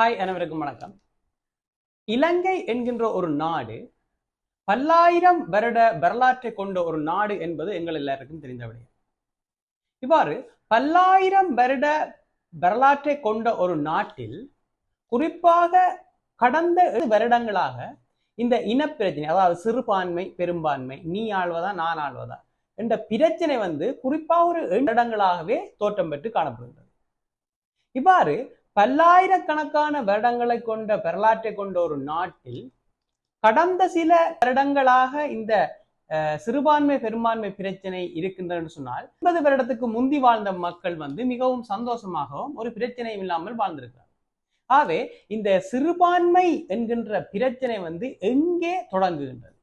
Hi அனைவருக்கும் வணக்கம். இலங்கை என்கின்ற ஒரு நாடு பல்லாயிரம் வருட வரலாற்றை கொண்ட ஒரு நாடு என்பது எங்கள் எல்லாருக்கும் தெரிந்த விடயம். இவ்வாறு பல்லாயிரம் வருட வரலாற்றை கொண்ட ஒரு நாட்டில் குறிப்பாக கடந்த வருடங்களாக இந்த இனப்பிரச்சனை அதாவது சிறுபான்மை பெரும்பான்மை நீ ஆழ்வதா நான் ஆழ்வதா என்ற பிரச்சனை வந்து குறிப்பாக ஒரு ஏழு வருடங்களாகவே தோற்றம் பெற்று காணப்படுகின்றது. இவ்வாறு பல்லாயிரக்கணக்கான வருடங்களை கொண்ட வரலாற்றை கொண்ட ஒரு நாட்டில் கடந்த சில வருடங்களாக இந்த சிறுபான்மை பெரும்பான்மை பிரச்சனை இருக்கின்றன்னு சொன்னால் ஐம்பது வருடத்துக்கு முந்தி வாழ்ந்த மக்கள் வந்து மிகவும் சந்தோஷமாகவும் ஒரு பிரச்சனையும் இல்லாமல் வாழ்ந்திருக்கிறார் ஆகவே இந்த சிறுபான்மை என்கின்ற பிரச்சனை வந்து எங்கே தொடங்குகின்றது?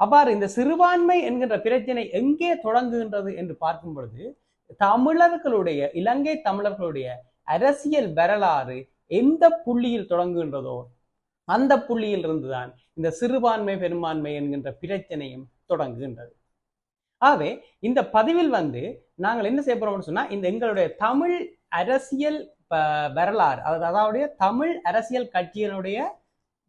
அவ்வாறு இந்த சிறுபான்மை என்கின்ற பிரச்சனை எங்கே தொடங்குகின்றது என்று பார்க்கும் பொழுது தமிழர்களுடைய இலங்கை தமிழர்களுடைய அரசியல் வரலாறு எந்த புள்ளியில் தொடங்குகின்றதோ அந்த புள்ளியில் இருந்துதான் இந்த சிறுபான்மை பெரும்பான்மை என்கின்ற பிரச்சனையும் தொடங்குகின்றது. ஆகவே இந்த பதிவில் வந்து நாங்கள் என்ன செய்ய போறோம்னு சொன்னா இந்த எங்களுடைய தமிழ் அரசியல் வரலாறு அதாவது அதாவது தமிழ் அரசியல் கட்சியினுடைய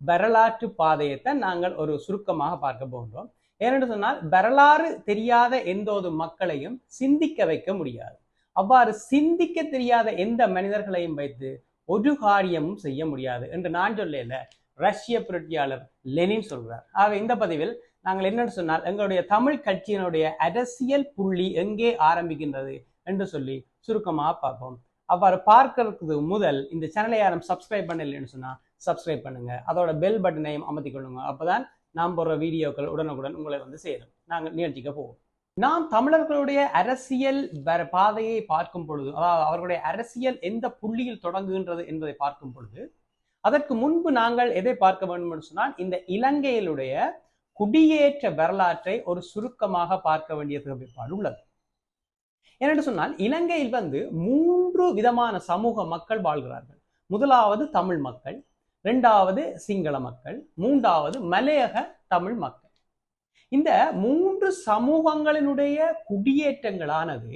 வரலாற்று பாதையைத்தான் நாங்கள் ஒரு சுருக்கமாக பார்க்க போகின்றோம். ஏனென்று சொன்னால் வரலாறு தெரியாத எந்த ஒரு மக்களையும் சிந்திக்க வைக்க முடியாது. அவ்வாறு சிந்திக்க தெரியாத எந்த மனிதர்களையும் வைத்து ஒரு காரியமும் செய்ய முடியாது என்று நான் சொல்லல ரஷ்ய புரட்சியாளர் லெனின் சொல்றார். ஆக இந்த பதிவில் நாங்கள் என்னன்னு சொன்னால் எங்களுடைய தமிழ் கட்சியினுடைய அரசியல் புள்ளி எங்கே ஆரம்பிக்கின்றது என்று சொல்லி சுருக்கமாக பார்ப்போம். அவ்வாறு பார்க்கறதுக்கு முதல் இந்த சேனலை யாரும் சப்ஸ்கிரைப் பண்ணலைன்னு சொன்னால் சப்ஸ்கிரைப் பண்ணுங்க. அதோட பெல் பட்டனையும் அமர்த்தி கொள்ளுங்க. அப்போதான் நாம் போடுற வீடியோக்கள் உடனுக்குடன் உங்களை வந்து சேரும். நாங்கள் நிகழ்ச்சிக்க போவோம். நாம் தமிழர்களுடைய அரசியல் பாதையை பார்க்கும் பொழுது அதாவது அவர்களுடைய அரசியல் எந்த புள்ளியில் தொடங்குகின்றது என்பதை பார்க்கும் பொழுது அதற்கு முன்பு நாங்கள் எதை பார்க்க வேண்டும் என்று சொன்னால் இந்த இலங்கையிலுடைய குடியேற்ற வரலாற்றை ஒரு சுருக்கமாக பார்க்க வேண்டிய தேவைப்பாடு உள்ளது. என்னென்று சொன்னால் இலங்கையில் வந்து மூன்று விதமான சமூக மக்கள் வாழ்கிறார்கள். முதலாவது தமிழ் மக்கள் இரண்டாவது சிங்கள மக்கள் மூன்றாவது மலையக தமிழ் மக்கள். இந்த மூன்று சமூகங்களினுடைய குடியேற்றங்களானது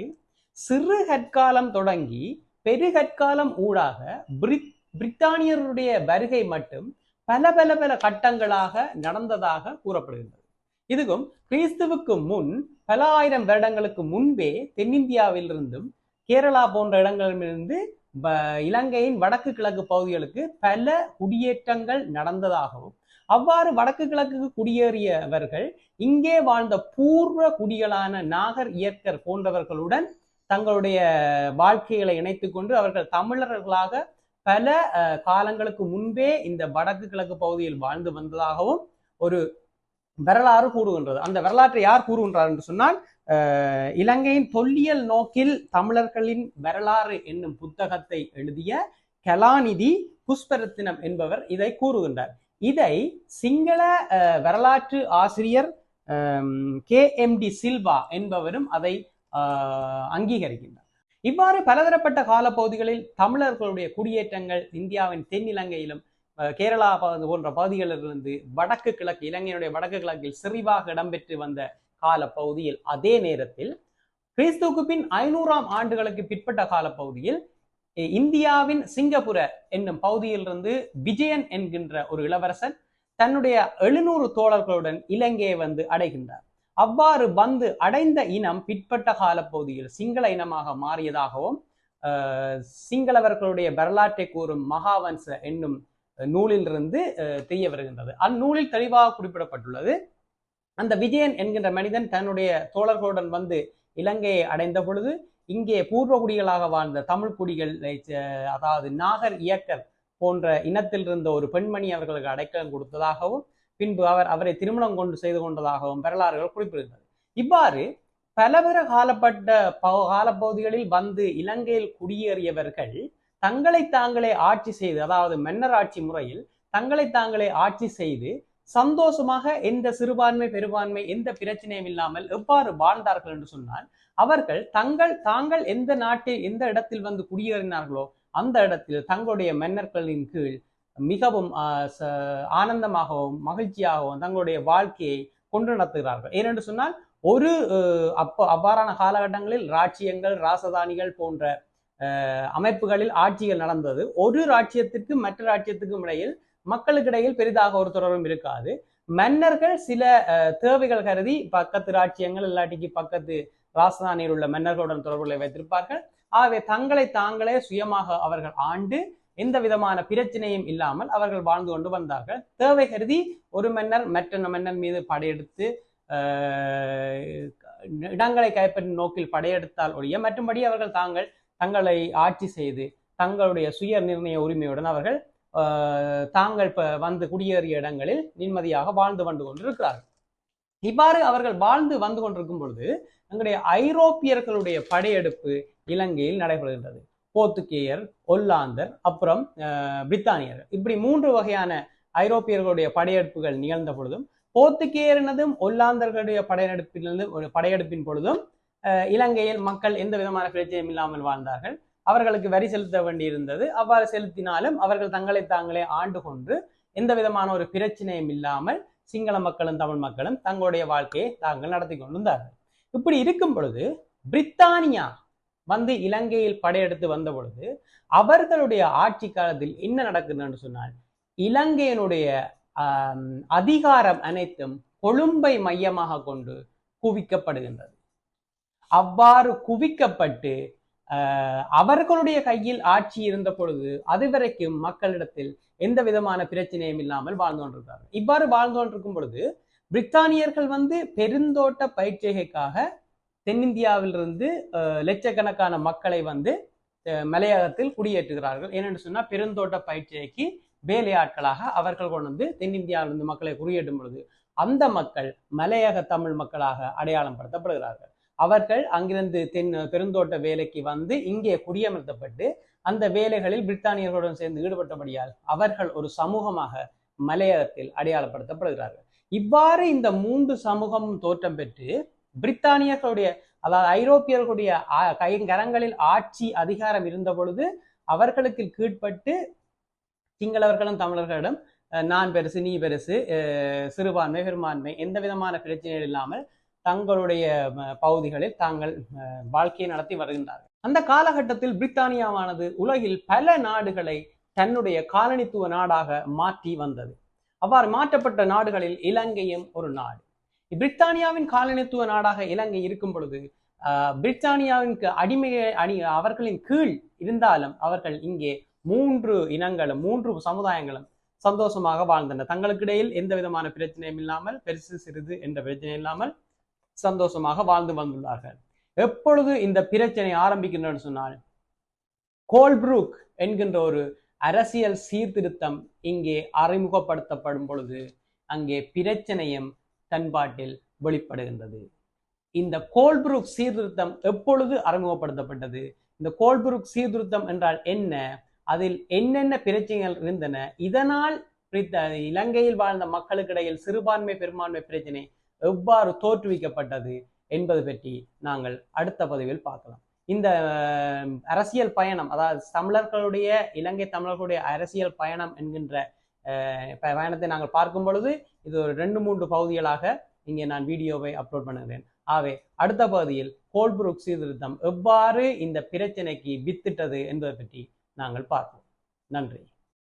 சிறு கற்காலம் தொடங்கி பெருகற்காலம் ஊடாக பிரித் பிரித்தானியருடைய வருகை மட்டும் பல பல பல கட்டங்களாக நடந்ததாக கூறப்படுகின்றது. இதுக்கும் கிறிஸ்துவுக்கு முன் பல ஆயிரம் வருடங்களுக்கு முன்பே தென்னிந்தியாவிலிருந்தும் கேரளா போன்ற இடங்களிலிருந்து இலங்கையின் வடக்கு கிழக்கு பகுதிகளுக்கு பல குடியேற்றங்கள் நடந்ததாகவும் அவ்வாறு வடக்கு கிழக்கு குடியேறியவர்கள் இங்கே வாழ்ந்த பூர்வ குடிகளான நாகர் இயற்கர் போன்றவர்களுடன் தங்களுடைய வாழ்க்கைகளை இணைத்து கொண்டு அவர்கள் தமிழர்களாக பல காலங்களுக்கு முன்பே இந்த வடக்கு கிழக்கு பகுதியில் வாழ்ந்து வந்ததாகவும் ஒரு வரலாறு கூறுகின்றது. அந்த வரலாற்றை யார் கூறுகின்றார் என்று சொன்னால் இலங்கையின் தொல்லியல் நோக்கில் தமிழர்களின் வரலாறு என்னும் புத்தகத்தை எழுதிய கலாநிதி புஷ்பரத்தினம் என்பவர் இதை கூறுகின்றார். இதை சிங்கள வரலாற்று ஆசிரியர் கே எம் டி சில்வா என்பவரும் அதை அங்கீகரிக்கின்றார். இவ்வாறு பலதரப்பட்ட காலப்பகுதிகளில் தமிழர்களுடைய குடியேற்றங்கள் இந்தியாவின் தென்னிலங்கையிலும் அஹ், கேரளா பகுதி போன்ற பகுதிகளிலிருந்து வடக்கு கிழக்கு இலங்கையினுடைய வடக்கு கிழக்கில் செறிவாக இடம்பெற்று வந்த காலப்பகுதியில் அதே நேரத்தில் கிறிஸ்துக்கு பின் ஐநூறாம் ஆண்டுகளுக்கு பிற்பட்ட காலப்பகுதியில் இந்தியாவின் சிங்கப்புர என்னும் பகுதியிலிருந்து விஜயன் என்கின்ற ஒரு இளவரசன் தன்னுடைய எழுநூறு தோழர்களுடன் இலங்கையை வந்து அடைகின்றார். அவ்வாறு வந்து அடைந்த இனம் பிற்பட்ட காலப்பகுதியில் சிங்கள இனமாக மாறியதாகவும் சிங்களவர்களுடைய வரலாற்றை கூறும் மகாவன்ச என்னும் நூலிலிருந்து அஹ், தெரிய வருகின்றது. அந்நூலில் தெளிவாக குறிப்பிடப்பட்டுள்ளது அந்த விஜயன் என்கின்ற மனிதன் தன்னுடைய தோழர்களுடன் வந்து இலங்கையை அடைந்த பொழுது இங்கே பூர்வகுடிகளாக வாழ்ந்த தமிழ் குடிகளை அதாவது நாகர் இயக்கர் போன்ற இனத்தில் இருந்த ஒரு பெண்மணி அவர்களுக்கு அடைக்கலம் கொடுத்ததாகவும் பின்பு அவர் அவரை திருமணம் கொண்டு செய்து கொண்டதாகவும் வரலாறுகள் குறிப்பிடுகிறது இவ்வாறு பலவர காலப்பட்ட ப- காலப்பகுதிகளில் வந்து இலங்கையில் குடியேறியவர்கள் தங்களை தாங்களே ஆட்சி செய்து அதாவது மன்னர் ஆட்சி முறையில் தங்களை தாங்களே ஆட்சி செய்து சந்தோஷமாக எந்த சிறுபான்மை பெரும்பான்மை எந்த பிரச்சனையும் இல்லாமல் எவ்வாறு வாழ்ந்தார்கள் என்று சொன்னால் அவர்கள் தங்கள் தாங்கள் எந்த நாட்டில் எந்த இடத்தில் வந்து குடியேறினார்களோ அந்த இடத்தில் தங்களுடைய மன்னர்களின் கீழ் மிகவும் ஆனந்தமாகவும் மகிழ்ச்சியாகவும் தங்களுடைய வாழ்க்கையை கொண்டு நடத்துகிறார்கள். ஏனென்று சொன்னால் ஒரு அஹ், அப்போ அவ்வாறான காலகட்டங்களில் ராஜ்யங்கள் ராசதானிகள் போன்ற அஹ், அமைப்புகளில் ஆட்சிகள் நடந்தது. ஒரு ராஜ்யத்திற்கும் மற்ற ராஜ்யத்துக்கும் இடையில் மக்களுக்கிடையில் பெரிதாக ஒரு தொடர்பும் இருக்காது. மன்னர்கள் சில அஹ், தேவைகள் கருதி பக்கத்து ராஜ்யங்கள் இல்லாட்டிக்கு பக்கத்து ராசதானியில் உள்ள மன்னர்களுடன் தொடர்புகளை வைத்திருப்பார்கள். ஆகவே தங்களை தாங்களே சுயமாக அவர்கள் ஆண்டு எந்த விதமான பிரச்சனையும் இல்லாமல் அவர்கள் வாழ்ந்து கொண்டு வந்தார்கள். தேவை கருதி ஒரு மன்னர் மற்ற மன்னர் மீது படையெடுத்து ஆஹ், இடங்களை கைப்பற்றும் நோக்கில் படையெடுத்தால் ஒழிய மற்றும்படி அவர்கள் தாங்கள் தங்களை ஆட்சி செய்து தங்களுடைய சுய நிர்ணய உரிமையுடன் அவர்கள் தாங்கள் இப்போ வந்து குடியேறிய இடங்களில் நிம்மதியாக வாழ்ந்து வந்து கொண்டிருக்கிறார்கள். இவ்வாறு அவர்கள் வாழ்ந்து வந்து கொண்டிருக்கும் பொழுது எங்களுடைய ஐரோப்பியர்களுடைய படையெடுப்பு இலங்கையில் நடைபெறுகின்றது. போர்த்துகேயர் ஒல்லாந்தர் அப்புறம் அஹ், பிரித்தானியர். இப்படி மூன்று வகையான ஐரோப்பியர்களுடைய படையெடுப்புகள் நிகழ்ந்த பொழுதும் போர்த்துகேயரினதும் ஒல்லாந்தர்களுடைய படையெடுப்பிலிருந்து ஒரு படையெடுப்பின் பொழுதும் அஹ், இலங்கையில் மக்கள் எந்த விதமான பிரச்சனையும் இல்லாமல் வாழ்ந்தார்கள். அவர்களுக்கு வரி செலுத்த வேண்டியிருந்தது. அவ்வாறு செலுத்தினாலும் அவர்கள் தங்களை தாங்களே ஆண்டு கொண்டு எந்த விதமான ஒரு பிரச்சனையும் இல்லாமல் சிங்கள மக்களும் தமிழ் மக்களும் தங்களுடைய வாழ்க்கையை தாங்கள் நடத்தி கொண்டிருந்தார்கள். இப்படி இருக்கும் பொழுது பிரித்தானியா வந்து இலங்கையில் படையெடுத்து வந்த பொழுது அவர்களுடைய ஆட்சி காலத்தில் என்ன நடக்குதுன்னு சொன்னால் இலங்கையினுடைய அதிகாரம் அனைத்தும் கொழும்பை மையமாக கொண்டு குவிக்கப்படுகின்றது. அவ்வாறு குவிக்கப்பட்டு அவர்களுடைய கையில் ஆட்சி இருந்த பொழுது அதுவரைக்கும் மக்களிடத்தில் எந்த விதமான பிரச்சனையும் இல்லாமல் வாழ்ந்து கொண்டிருக்கிறார்கள். இவ்வாறு வாழ்ந்து கொண்டிருக்கும் பொழுது பிரித்தானியர்கள் வந்து பெருந்தோட்ட பயிற்சிகைக்காக தென்னிந்தியாவிலிருந்து லட்சக்கணக்கான மக்களை வந்து மலையகத்தில் குடியேற்றுகிறார்கள். ஏனென்று சொன்னால் பெருந்தோட்ட பயிற்சிக்கு வேலையாட்களாக அவர்கள் கொண்டு வந்து தென்னிந்தியாவிலிருந்து மக்களை குடியேற்றும் பொழுது அந்த மக்கள் மலையக தமிழ் மக்களாக அடையாளம் படுத்தப்படுகிறார்கள். அவர்கள் அங்கிருந்து தென் பெருந்தோட்ட வேலைக்கு வந்து இங்கே குடியமர்த்தப்பட்டு அந்த வேலைகளில் பிரித்தானியர்களுடன் சேர்ந்து ஈடுபட்டபடியால் அவர்கள் ஒரு சமூகமாக மலையகத்தில் அடையாளப்படுத்தப்படுகிறார்கள். இவ்வாறு இந்த மூன்று சமூகமும் தோற்றம் பெற்று பிரித்தானியர்களுடைய அதாவது ஐரோப்பியர்களுடைய கைங்கரங்களில் ஆட்சி அதிகாரம் இருந்த பொழுது அவர்களுக்கு கீழ்ப்பட்டு சிங்களவர்களும் தமிழர்களிடம் அஹ், நான் பெருசு நீ பெருசு அஹ், சிறுபான்மை பெரும்பான்மை எந்த விதமான பிரச்சனைகள் இல்லாமல் தங்களுடைய பகுதிகளில் தாங்கள் அஹ், வாழ்க்கையை நடத்தி வருகின்றார்கள். அந்த காலகட்டத்தில் பிரித்தானியாவானது உலகில் பல நாடுகளை தன்னுடைய காலனித்துவ நாடாக மாற்றி வந்தது. அவ்வாறு மாற்றப்பட்ட நாடுகளில் இலங்கையும் ஒரு நாடு. பிரித்தானியாவின் காலனித்துவ நாடாக இலங்கை இருக்கும் பொழுது ஆஹ், பிரித்தானியாவின் அடிமை அணி அவர்களின் கீழ் இருந்தாலும் அவர்கள் இங்கே மூன்று இனங்களும் மூன்று சமுதாயங்களும் சந்தோஷமாக வாழ்ந்தன தங்களுக்கிடையில் எந்த விதமான பிரச்சனையும் இல்லாமல் பெருசு சிறிது என்ற பிரச்சனை இல்லாமல் சந்தோஷமாக வாழ்ந்து வந்துள்ளார்கள் எப்பொழுது இந்த பிரச்சனை ஆரம்பிக்கின்றன சொன்னால் கோல்ப்ரூக் என்கின்ற ஒரு அரசியல் சீர்திருத்தம் இங்கே அறிமுகப்படுத்தப்படும் பொழுது அங்கே பிரச்சனையும் தன்பாட்டில் வெளிப்படுகின்றது. இந்த கோல்ப்ரூக் சீர்திருத்தம் எப்பொழுது அறிமுகப்படுத்தப்பட்டது? இந்த கோல்ப்ரூக் சீர்திருத்தம் என்றால் என்ன? அதில் என்னென்ன பிரச்சனைகள் இருந்தன? இதனால் இலங்கையில் வாழ்ந்த மக்களுக்கிடையில் சிறுபான்மை பெரும்பான்மை பிரச்சனை எவ்வாறு தோற்றுவிக்கப்பட்டது என்பது பற்றி நாங்கள் அடுத்த பதிவில் பார்க்கலாம். இந்த அரசியல் பயணம் அதாவது தமிழர்களுடைய இலங்கை தமிழர்களுடைய அரசியல் பயணம் என்கின்ற ப- பயணத்தை நாங்கள் பார்க்கும் பொழுது இது ஒரு ரெண்டு மூன்று பகுதிகளாக இங்கே நான் வீடியோவை அப்லோட் பண்ணுகிறேன். ஆகவே அடுத்த பகுதியில் கோல்புருக் சீர்திருத்தம் எவ்வாறு இந்த பிரச்சனைக்கு வித்திட்டது என்பதை பற்றி நாங்கள் பார்ப்போம். நன்றி.